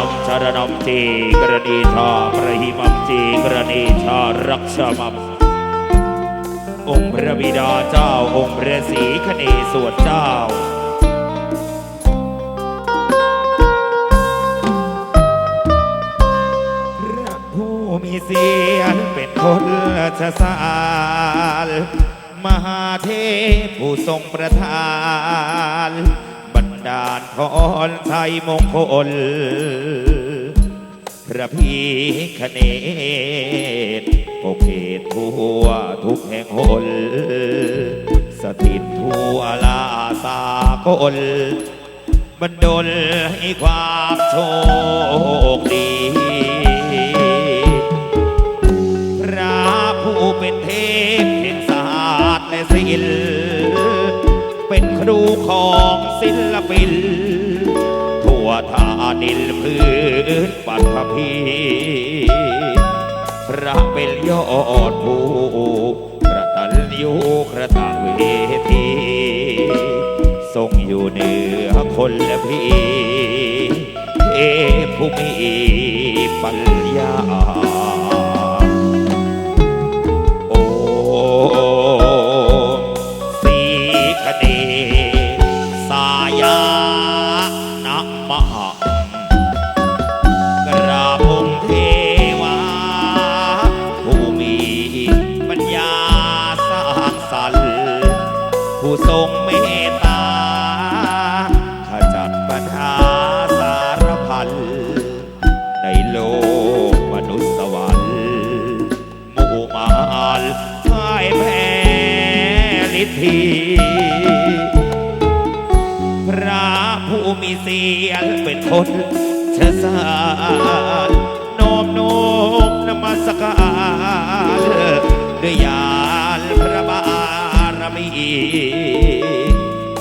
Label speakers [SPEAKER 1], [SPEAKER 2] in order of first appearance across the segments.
[SPEAKER 1] โอมชารนมชรนมจีกรณีชากระหิมัมจีกรณีชารักษามัมองค์พระบิดาเจ้าองค์พระศรีคเนศวรเจ้าพระผู้มีเสียงเป็นคนชสารมหาเทพผู้ทรงประทาน บันดาลพรชัยมงคล พระพีคเนตปกเขตทั่วทุกแห่งหนสถิตทั่วลาสากลบันดลให้ความโชคดี พระผู้เป็นเทพแห่งศาสตร์และศิลป์ เป็นครูของศิลปิน ทั่วทานิลพื้นปัตภีพระเป็นยอดผู้กระตันยูกระตะเวทีทรงอยู่เหนือคนและพี่เทพผู้มีปัญญา สรรค์ผู้ทรงเมตตาขจัดปัญหาสารพันในโลกมนุษย์สวรรค์หมู่มารพ่ายแพ้ลิทธิพระผู้มีเสียงเป็นคนเชสารโน้มน้มนมัสการด้วยญาม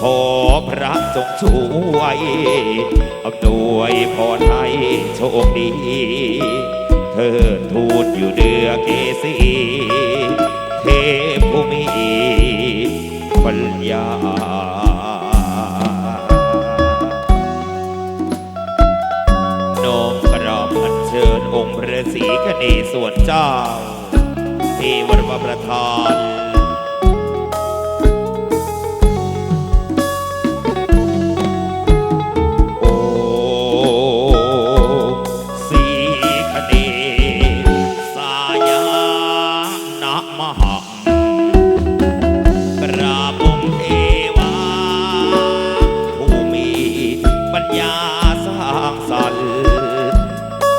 [SPEAKER 1] ขอพระจงช่วยอำนวยพรให้โชคดี เธอทูตอยู่เดือเกสีเทพผู้มีปัญญาโน้มกราบอัญเชิญองค์พระศรีคเนศวรเจ้าเทวรมประธาน ญาสร้างสรรค์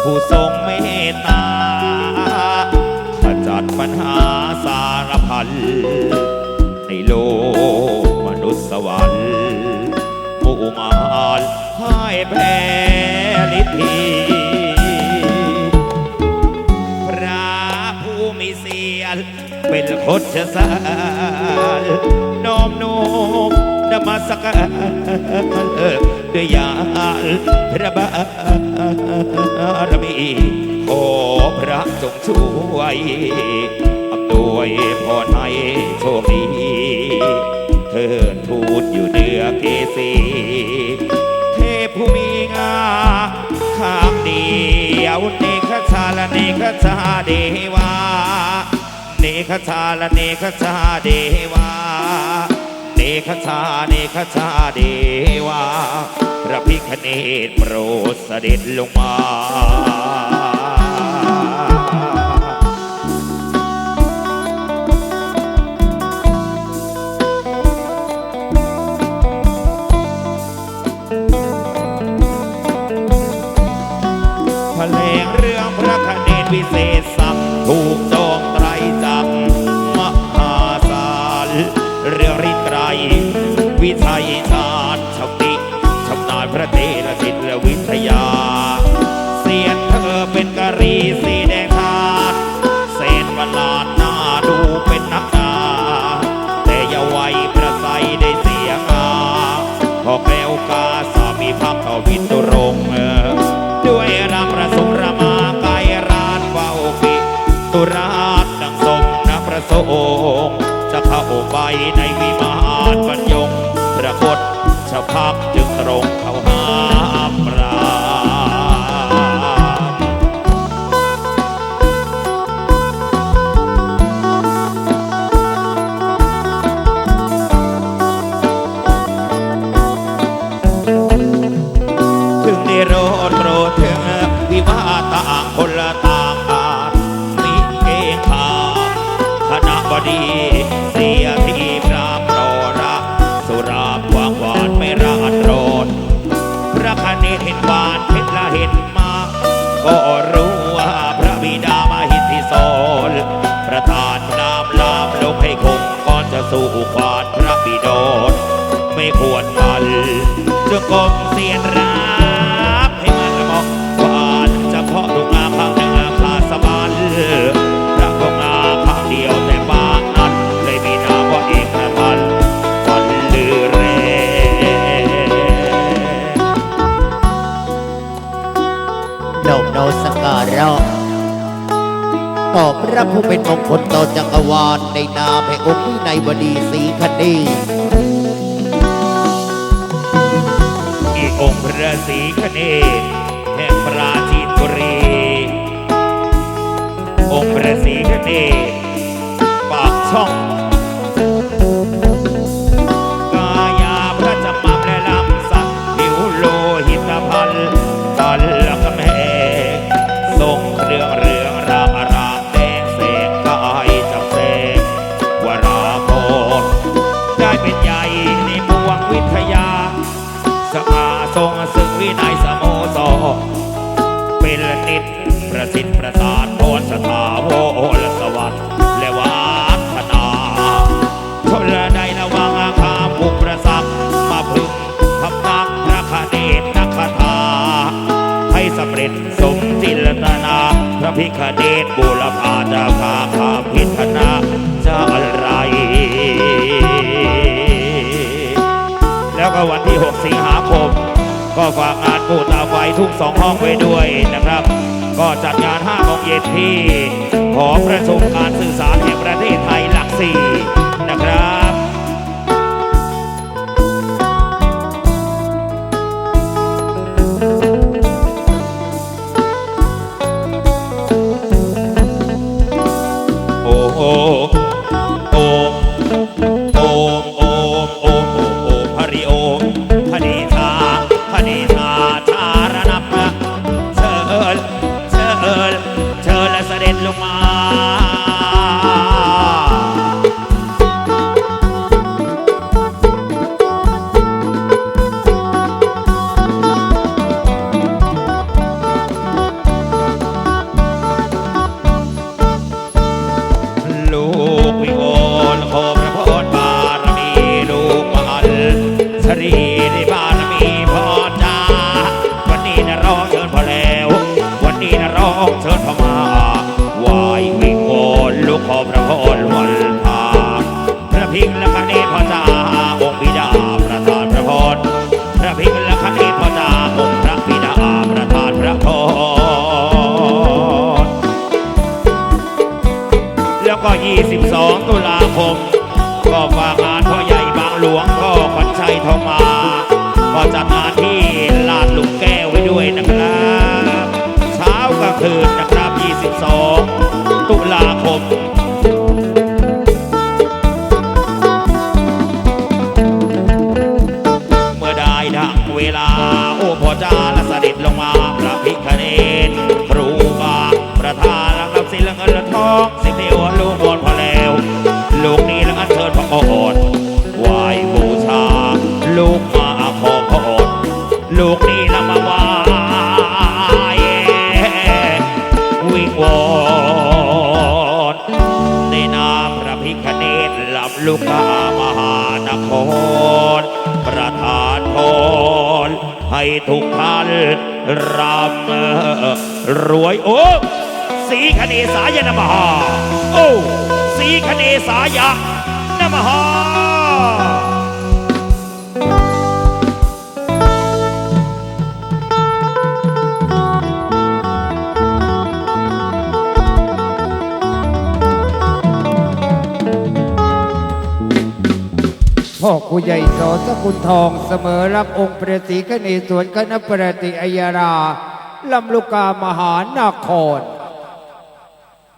[SPEAKER 1] ผู้ทรงเมตตาขจัดปัญหาสารพันในโลกมนุษย์สวรรค์หมู่มารพ่ายแพ้ลิทธิพระผู้มีเสียงเป็นคดชสารน้อมน้มนมั สัการด้วยญาพระบารมีขอพระจงช่วยอำนวยพรให้โชคดีเธอทูตอยู่เหนือเกสีเทพผู้มีงาข้ามเดียวเนคชาละเนคชาเดวาเนคชาละเนคชาเดวา เนคชาเนคชาเดวาพระพิคเนตโปรดเสด็จลงมาพะเลงเรื่องพระคเนตวิเศษสักถูกจอ วิชัยชาญชำนิชำนาญพระเทระจิตและวิทยา เสียนเธอเป็นกะรีสีแดงทานเศษประหลาดหน้าดูเป็นนักดาแต่ยาไว้ประไสได้เสียงาพอแก้วกาสามีพักต่อวิตุรงด้วยรำประสงระมาไกลร้านเฝ้าปิตุราชดังสมนะประสงค์จะเข้าไปในวิมาน สัพักจึงตรงเข้าหาปราถึงได้รถโรถึงวิวาต่างคนละต่างมีเกงขาคณะบดี กลมเสียนรับให้มันระบอกบานจะเพาะดอกงาพังอาคาสบานพระของอาพังเดียวแต่บางอันเลยมีนาว่าเอกระพันฟันลือเร
[SPEAKER 2] ดอกดาวสการะต่อพระผู้เป็นมงคลต่อจักรวาลในนามแห่งองค์วินัยดีสีค
[SPEAKER 1] ดี ศรีคเนศแห่งปราจีนบุรี องค์พระศรีคเนศ พิคเนตบูรพาจะพาคาพิธนาจะอะไร แล้วก็วันที่ 6 สิงหาคม ก็ฝากงานปูตาไฟทุกงสองห้องไว้ด้วยนะครับ ก็จัดงาน5โมงเย็นที่ ขอประชุมการสื่อสารแห่งประเทศไทยหลักสี่นะครับ นลงมา คืนจากรับ22 ให้ทุกท่านรับรวยโอ้สีคณีสายนมหาโอ้สีคณีสายะนมหา
[SPEAKER 3] พ่อคุูใหญ่สอสกุลทองเสมอรับองค์ประศรีกนีสวนคณะประติอัยราลำลูกกามหานคร